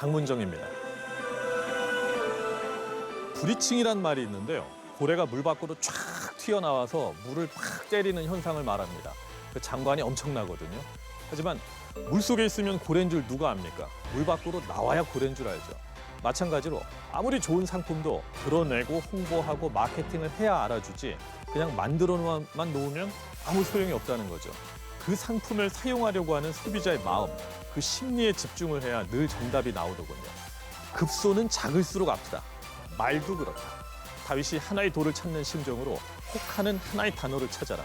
장문정입니다. 브리칭이란 말이 있는데요. 고래가 물 밖으로 쫙 튀어나와서 물을 팍 때리는 현상을 말합니다. 그 장관이 엄청나거든요. 하지만 물 속에 있으면 고래인 줄 누가 압니까? 물 밖으로 나와야 고래인 줄 알죠. 마찬가지로 아무리 좋은 상품도 드러내고 홍보하고 마케팅을 해야 알아주지 그냥 만들어만 놓으면 아무 소용이 없다는 거죠. 그 상품을 사용하려고 하는 소비자의 마음, 그 심리에 집중을 해야 늘 정답이 나오더군요. 급소는 작을수록 아프다. 말도 그렇다. 다윗이 하나의 돌을 찾는 심정으로 혹하는 하나의 단어를 찾아라.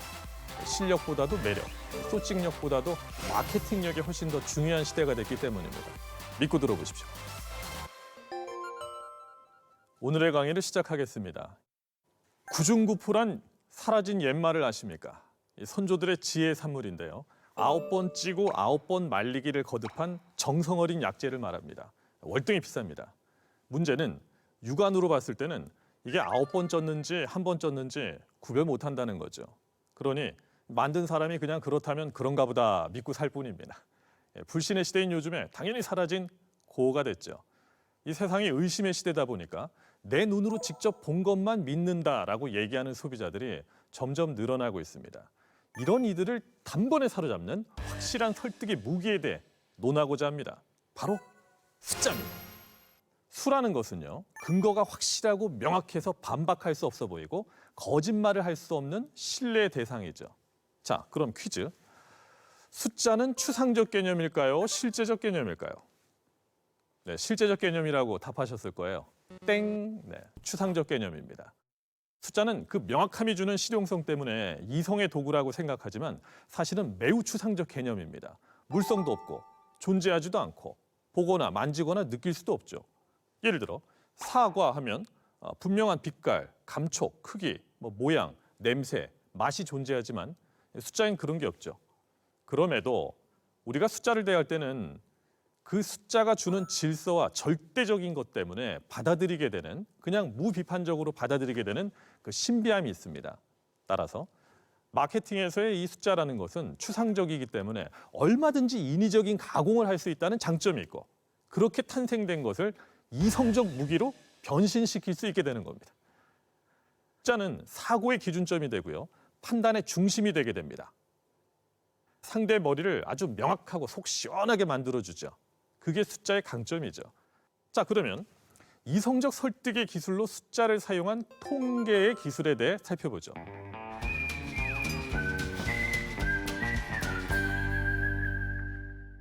실력보다도 매력, 소직력보다도 마케팅력이 훨씬 더 중요한 시대가 됐기 때문입니다. 믿고 들어보십시오. 오늘의 강의를 시작하겠습니다. 구중구포란 사라진 옛말을 아십니까? 이 선조들의 지혜 산물인데요. 아홉 번 찌고 아홉 번 말리기를 거듭한 정성 어린 약재를 말합니다. 월등히 비쌉니다. 문제는 육안으로 봤을 때는 이게 아홉 번 쪘는지 한 번 쪘는지 구별 못 한다는 거죠. 그러니 만든 사람이 그냥 그렇다면 그런가 보다 믿고 살 뿐입니다. 예, 불신의 시대인 요즘에 당연히 사라진 고가 됐죠. 이 세상이 의심의 시대다 보니까 내 눈으로 직접 본 것만 믿는다라고 얘기하는 소비자들이 점점 늘어나고 있습니다. 이런 이들을 단번에 사로잡는 확실한 설득의 무기에 대해 논하고자 합니다. 바로 숫자입니다. 수라는 것은요, 근거가 확실하고 명확해서 반박할 수 없어 보이고 거짓말을 할 수 없는 신뢰의 대상이죠. 자, 그럼 퀴즈. 숫자는 추상적 개념일까요? 실제적 개념일까요? 네, 실제적 개념이라고 답하셨을 거예요. 땡, 네, 추상적 개념입니다. 숫자는 그 명확함이 주는 실용성 때문에 이성의 도구라고 생각하지만 사실은 매우 추상적 개념입니다. 물성도 없고 존재하지도 않고 보거나 만지거나 느낄 수도 없죠. 예를 들어 사과 하면 어, 분명한 빛깔, 감촉, 크기, 뭐 모양, 냄새, 맛이 존재하지만 숫자엔 그런 게 없죠. 그럼에도 우리가 숫자를 대할 때는 그 숫자가 주는 질서와 절대적인 것 때문에 받아들이게 되는 그냥 무비판적으로 받아들이게 되는 그 신비함이 있습니다. 따라서 마케팅에서의 이 숫자라는 것은 추상적이기 때문에 얼마든지 인위적인 가공을 할 수 있다는 장점이 있고 그렇게 탄생된 것을 이성적 무기로 변신시킬 수 있게 되는 겁니다. 숫자는 사고의 기준점이 되고요. 판단의 중심이 되게 됩니다. 상대 머리를 아주 명확하고 속 시원하게 만들어주죠. 그게 숫자의 강점이죠. 자, 그러면 이성적 설득의 기술로 숫자를 사용한 통계의 기술에 대해 살펴보죠.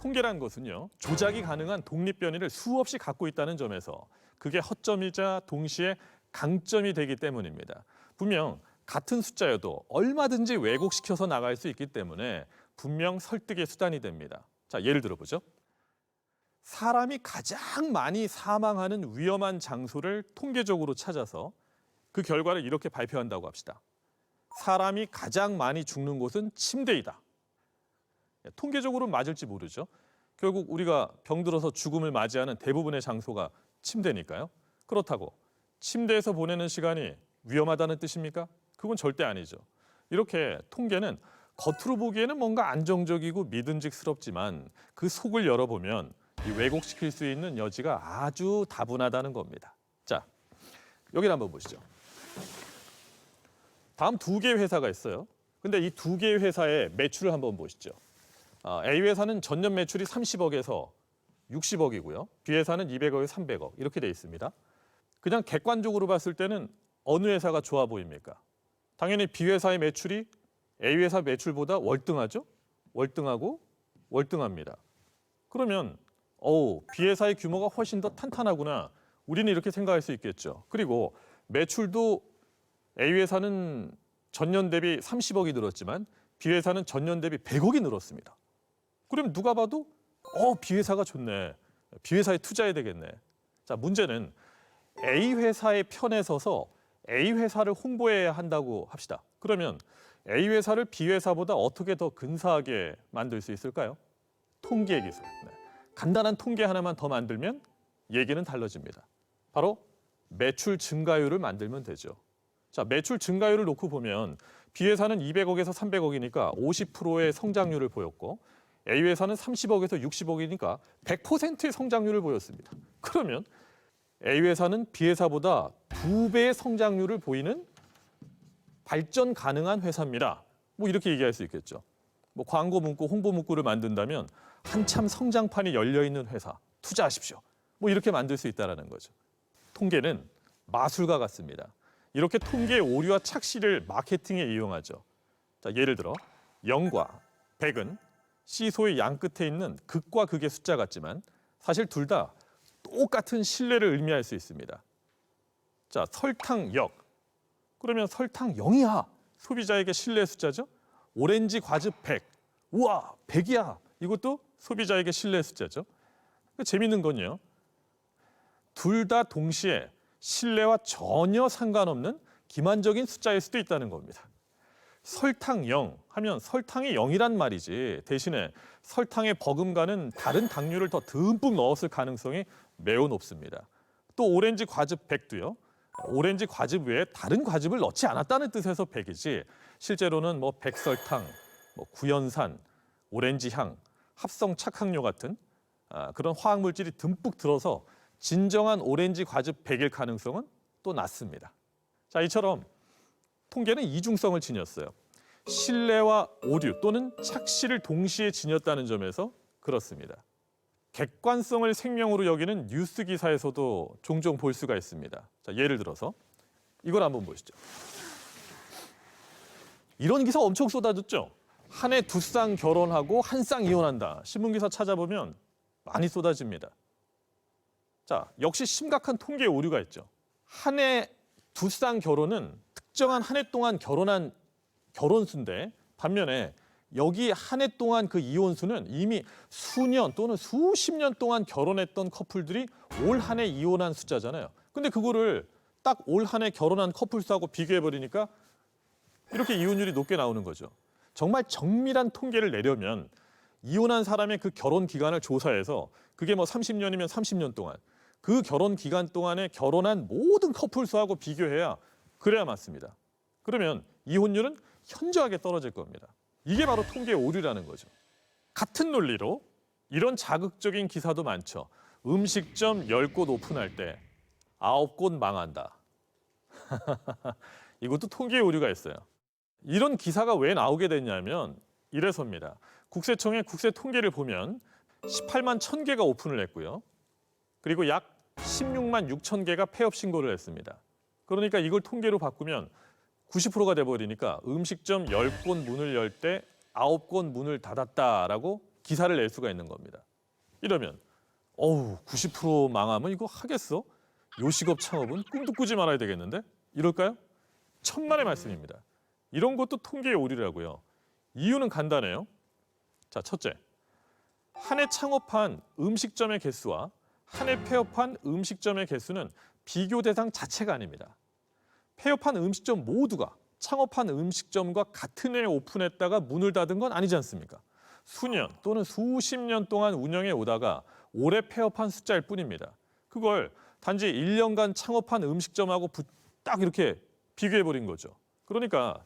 통계란 것은요, 조작이 가능한 독립 변이를 수없이 갖고 있다는 점에서 그게 허점이자 동시에 강점이 되기 때문입니다. 분명 같은 숫자여도 얼마든지 왜곡시켜서 나갈 수 있기 때문에 분명 설득의 수단이 됩니다. 자, 예를 들어보죠. 사람이 가장 많이 사망하는 위험한 장소를 통계적으로 찾아서 그 결과를 이렇게 발표한다고 합시다. 사람이 가장 많이 죽는 곳은 침대이다. 통계적으로 맞을지 모르죠. 결국 우리가 병들어서 죽음을 맞이하는 대부분의 장소가 침대니까요. 그렇다고 침대에서 보내는 시간이 위험하다는 뜻입니까? 그건 절대 아니죠. 이렇게 통계는 겉으로 보기에는 뭔가 안정적이고 믿음직스럽지만 그 속을 열어보면 이 왜곡시킬 수 있는 여지가 아주 다분하다는 겁니다. 자, 여기를 한번 보시죠. 다음 두 개의 회사가 있어요. 근데 이 두 개의 회사의 매출을 한번 보시죠. 아, A 회사는 전년 매출이 30억에서 60억이고요. B 회사는 200억에서 300억 이렇게 돼 있습니다. 그냥 객관적으로 봤을 때는 어느 회사가 좋아 보입니까? 당연히 B 회사의 매출이 A 회사 매출보다 월등하죠? 월등하고 월등합니다. 그러면 어우, B 회사의 규모가 훨씬 더 탄탄하구나. 우리는 이렇게 생각할 수 있겠죠. 그리고 매출도 A 회사는 전년 대비 30억이 늘었지만 B 회사는 전년 대비 100억이 늘었습니다. 그럼 누가 봐도 어, B 회사가 좋네. B 회사에 투자해야 되겠네. 자, 문제는 A 회사의 편에 서서 A 회사를 홍보해야 한다고 합시다. 그러면 A 회사를 B 회사보다 어떻게 더 근사하게 만들 수 있을까요? 통계 기술. 네. 간단한 통계 하나만 더 만들면 얘기는 달라집니다. 바로 매출 증가율을 만들면 되죠. 자, 매출 증가율을 놓고 보면 B 회사는 200억에서 300억이니까 50%의 성장률을 보였고 A 회사는 30억에서 60억이니까 100%의 성장률을 보였습니다. 그러면 A 회사는 B 회사보다 두 배의 성장률을 보이는 발전 가능한 회사입니다. 뭐 이렇게 얘기할 수 있겠죠. 뭐 광고 문구, 홍보 문구를 만든다면 한참 성장판이 열려 있는 회사 투자하십시오. 뭐 이렇게 만들 수 있다라는 거죠. 통계는 마술과 같습니다. 이렇게 통계의 오류와 착시를 마케팅에 이용하죠. 자, 예를 들어 0과 100은 시소의 양 끝에 있는 극과 극의 숫자 같지만 사실 둘 다 똑같은 신뢰를 의미할 수 있습니다. 자, 설탕 역. 그러면 설탕 0이야. 소비자에게 신뢰 숫자죠. 오렌지 과즙 100. 우와, 100이야. 이것도 소비자에게 신뢰 숫자죠. 그 재밌는 건요. 둘 다 동시에 신뢰와 전혀 상관없는 기만적인 숫자일 수도 있다는 겁니다. 설탕 0 하면 설탕이 0이란 말이지 대신에 설탕에 버금가는 다른 당류를 더 듬뿍 넣었을 가능성이 매우 높습니다. 또 오렌지 과즙 100도요. 오렌지 과즙 외에 다른 과즙을 넣지 않았다는 뜻에서 100이지 실제로는 뭐 백설탕, 뭐 구연산, 오렌지 향, 합성 착향료 같은 아, 그런 화학 물질이 듬뿍 들어서 진정한 오렌지 과즙 100일 가능성은 또 낮습니다. 자, 이처럼 통계는 이중성을 지녔어요. 신뢰와 오류 또는 착시를 동시에 지녔다는 점에서 그렇습니다. 객관성을 생명으로 여기는 뉴스 기사에서도 종종 볼 수가 있습니다. 자, 예를 들어서 이걸 한번 보시죠. 이런 기사 엄청 쏟아졌죠. 한 해 두 쌍 결혼하고 한 쌍 이혼한다. 신문 기사 찾아보면 많이 쏟아집니다. 자, 역시 심각한 통계 오류가 있죠. 한 해 두 쌍 결혼은 특정한 한 해 동안 결혼한 결혼 수인데 반면에 여기 한 해 동안 그 이혼 수는 이미 수년 또는 수십 년 동안 결혼했던 커플들이 올 한 해 이혼한 숫자잖아요. 근데 그거를 딱 올 한 해 결혼한 커플 수하고 비교해 버리니까 이렇게 이혼율이 높게 나오는 거죠. 정말 정밀한 통계를 내려면 이혼한 사람의 그 결혼 기간을 조사해서 그게 뭐 30년이면 30년 동안 그 결혼 기간 동안에 결혼한 모든 커플 수하고 비교해야 그래야 맞습니다. 그러면 이혼율은 현저하게 떨어질 겁니다. 이게 바로 통계 오류라는 거죠. 같은 논리로 이런 자극적인 기사도 많죠. 음식점 10곳 오픈할 때 9곳 망한다. 이것도 통계 오류가 있어요. 이런 기사가 왜 나오게 됐냐면 이래서입니다. 국세청의 국세 통계를 보면 18만 1000개가 오픈을 했고요. 그리고 약 16만 6천 개가 폐업 신고를 했습니다. 그러니까 이걸 통계로 바꾸면 90%가 돼버리니까 음식점 10곳 문을 열 때 9곳 문을 닫았다라고 기사를 낼 수가 있는 겁니다. 이러면 어우 90% 망하면 이거 하겠어? 요식업 창업은 꿈도 꾸지 말아야 되겠는데? 이럴까요? 천만의 말씀입니다. 이런 것도 통계의 오류라고요. 이유는 간단해요. 자, 첫째. 한 해 창업한 음식점의 개수와 한 해 폐업한 음식점의 개수는 비교 대상 자체가 아닙니다. 폐업한 음식점 모두가 창업한 음식점과 같은 해에 오픈했다가 문을 닫은 건 아니지 않습니까? 수년 또는 수십 년 동안 운영해 오다가 올해 폐업한 숫자일 뿐입니다. 그걸 단지 1년간 창업한 음식점하고 부- 딱 이렇게 비교해 버린 거죠. 그러니까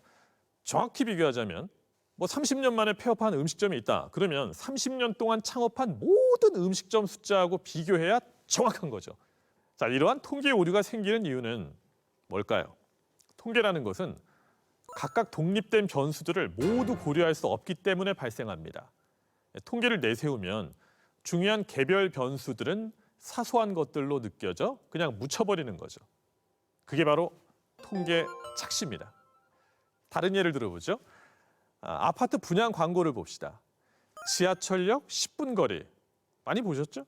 정확히 비교하자면 뭐 30년 만에 폐업한 음식점이 있다. 그러면 30년 동안 창업한 모든 음식점 숫자하고 비교해야 정확한 거죠. 자, 이러한 통계 오류가 생기는 이유는 뭘까요? 통계라는 것은 각각 독립된 변수들을 모두 고려할 수 없기 때문에 발생합니다. 통계를 내세우면 중요한 개별 변수들은 사소한 것들로 느껴져 그냥 묻혀버리는 거죠. 그게 바로 통계 착시입니다. 다른 예를 들어보죠. 아, 아파트 분양 광고를 봅시다. 지하철역 10분 거리 많이 보셨죠?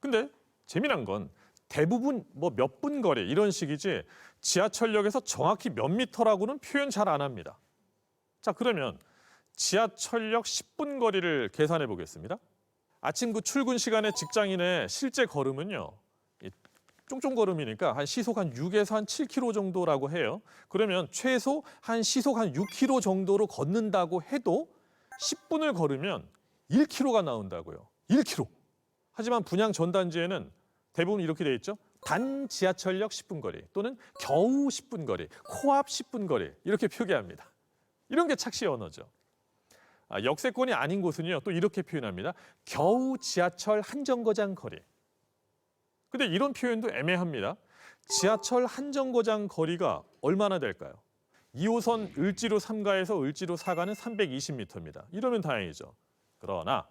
근데 재미난 건 대부분 뭐 몇 분 거리 이런 식이지 지하철역에서 정확히 몇 미터라고는 표현 잘 안 합니다. 자 그러면 지하철역 10분 거리를 계산해 보겠습니다. 아침 그 출근 시간에 직장인의 실제 걸음은요. 이 쫑쫑 걸음이니까 한 시속 한 6에서 한 7km 정도라고 해요. 그러면 최소 한 시속 한 6km 정도로 걷는다고 해도 10분을 걸으면 1km가 나온다고요. 1km. 하지만 분양 전단지에는 대부분 이렇게 돼 있죠. 단 지하철역 10분 거리 또는 겨우 10분 거리, 코앞 10분 거리 이렇게 표기합니다. 이런 게 착시 언어죠. 아, 역세권이 아닌 곳은요 또 이렇게 표현합니다. 겨우 지하철 한 정거장 거리. 근데 이런 표현도 애매합니다. 지하철 한 정거장 거리가 얼마나 될까요? 2호선 을지로 3가에서 을지로 4가는 320m입니다. 이러면 다행이죠. 그러나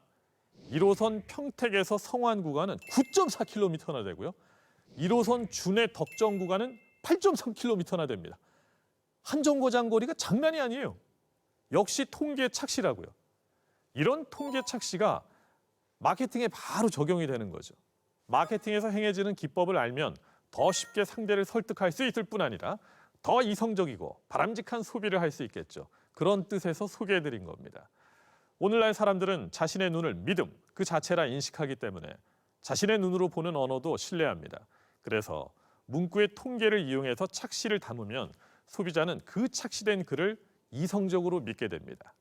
1호선 평택에서 성완 구간은 9.4km나 되고요. 1호선 준해 덕정 구간은 8.3km나 됩니다. 한 정거장 거리가 장난이 아니에요. 역시 통계 착시라고요. 이런 통계 착시가 마케팅에 바로 적용이 되는 거죠. 마케팅에서 행해지는 기법을 알면 더 쉽게 상대를 설득할 수 있을 뿐 아니라 더 이성적이고 바람직한 소비를 할 수 있겠죠. 그런 뜻에서 소개해 드린 겁니다. 오늘날 사람들은 자신의 눈을 믿음 그 자체라 인식하기 때문에 자신의 눈으로 보는 언어도 신뢰합니다. 그래서 문구의 통계를 이용해서 착시를 담으면 소비자는 그 착시된 글을 이성적으로 믿게 됩니다.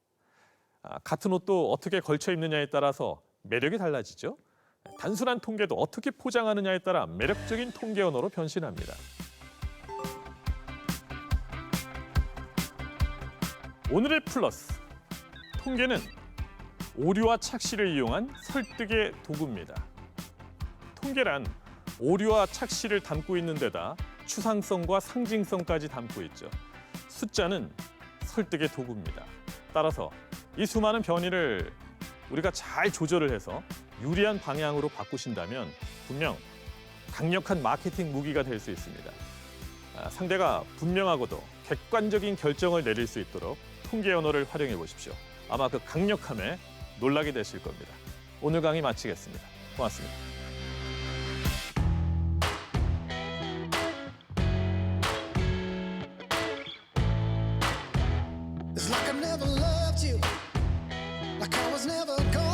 아, 같은 옷도 어떻게 걸쳐 입느냐에 따라서 매력이 달라지죠. 단순한 통계도 어떻게 포장하느냐에 따라 매력적인 통계 언어로 변신합니다. 오늘의 플러스 통계는 오류와 착시를 이용한 설득의 도구입니다. 통계란 오류와 착시를 담고 있는 데다 추상성과 상징성까지 담고 있죠. 숫자는 설득의 도구입니다. 따라서 이 수많은 변이를 우리가 잘 조절을 해서 유리한 방향으로 바꾸신다면 분명 강력한 마케팅 무기가 될 수 있습니다. 아, 상대가 분명하고도 객관적인 결정을 내릴 수 있도록 통계 언어를 활용해 보십시오. 아마 그 강력함에 놀라게 되실 겁니다. 오늘 강의 마치겠습니다. 고맙습니다. It's like I never loved you, like I was never gone.